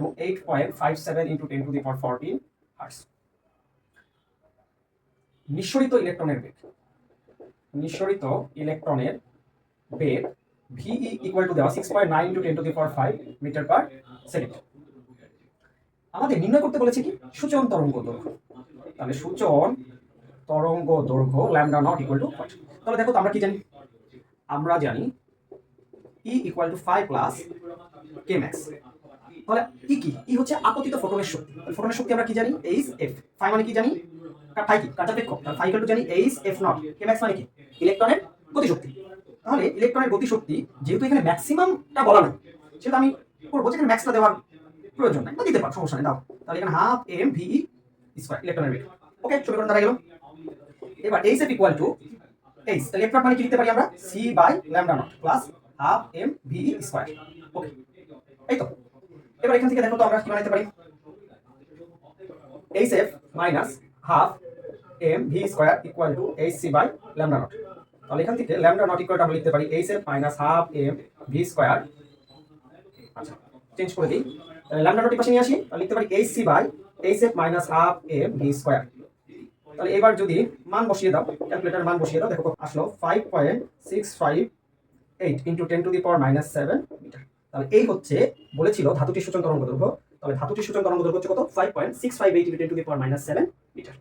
Two eight point five seven into ten to the power fourteen hertz নিঃসরিত ইলেকট্রনের বেগ। নিঃসরিত ইলেকট্রনের বেগ ভিই ইকুয়াল টু দেওয়া six point nine into ten to the power five metre per second আমাদের নির্ণয় করতে বলেছে কি? সূচন তরঙ্গ দৈর্ঘ্য। তাহলে সূচন তরঙ্গ দৈর্ঘ্য ল্যামডা নট ইকুয়াল টু তাহলে দেখো তো আমরা কি জানি? আমরা জানি E equal to five plus K max তাহলে ই কি? ই হচ্ছে আপতিত ফোটনের শক্তি। ফোটনের শক্তি আমরা কি জানি? এইচ এফ ফাই মানে কি জানি? ফাই কি? কার্যাপেক্ষ। ফাই টু জানি H F naught K max মানে কি? ইলেকট্রনের গতিশক্তি। তাহলে ইলেকট্রনের গতিশক্তি যেহেতু এখানে ম্যাক্সিমামটা বলা নেই সেটা আমি করব যেখানে ম্যাক্সটা দেওয়ার প্রয়োজন নাই। বা দিতে পারো, সমস্যা নেই, দাও। তাহলে এখানে হাফ এম ভি স্কোয়ার ইলেকট্রনের বেগ ওকে সমীকরণ দ্বারা গেল। এবার H F equal to H তাহলে নট মানে কি লিখতে পারি আমরা? C by lambda naught plus half M V square okay এই তো। এবার এখান থেকে দেখো তো আমরা কি বানাইতে পারি? H F minus half M V square equal to H C by lambda naught তাহলে এখান থেকে ল্যামডা নট ইকুয়াল আমরা লিখতে পারি H F minus half M V square আচ্ছা চেঞ্জ করে দিই। ল্যামডা নট পাশে নিয়ে আসি। তাহলে লিখতে পারি H C by H F minus half M V square তাহলে এবার যদি মান বসিয়ে দাও ক্যালকুলেটার মান বসিয়ে দাও, দেখো আসলো five point six five eight into ten to the power minus seven metre তাহলে এই হচ্ছে বলেছিল ধাতুটির সূচন তরঙ্গ দৈর্ঘ্য তাহলে ধাতুটির সূচন তরঙ্গ দৈর্ঘ্য হচ্ছে কত? Five point six five eight to the power minus seven metre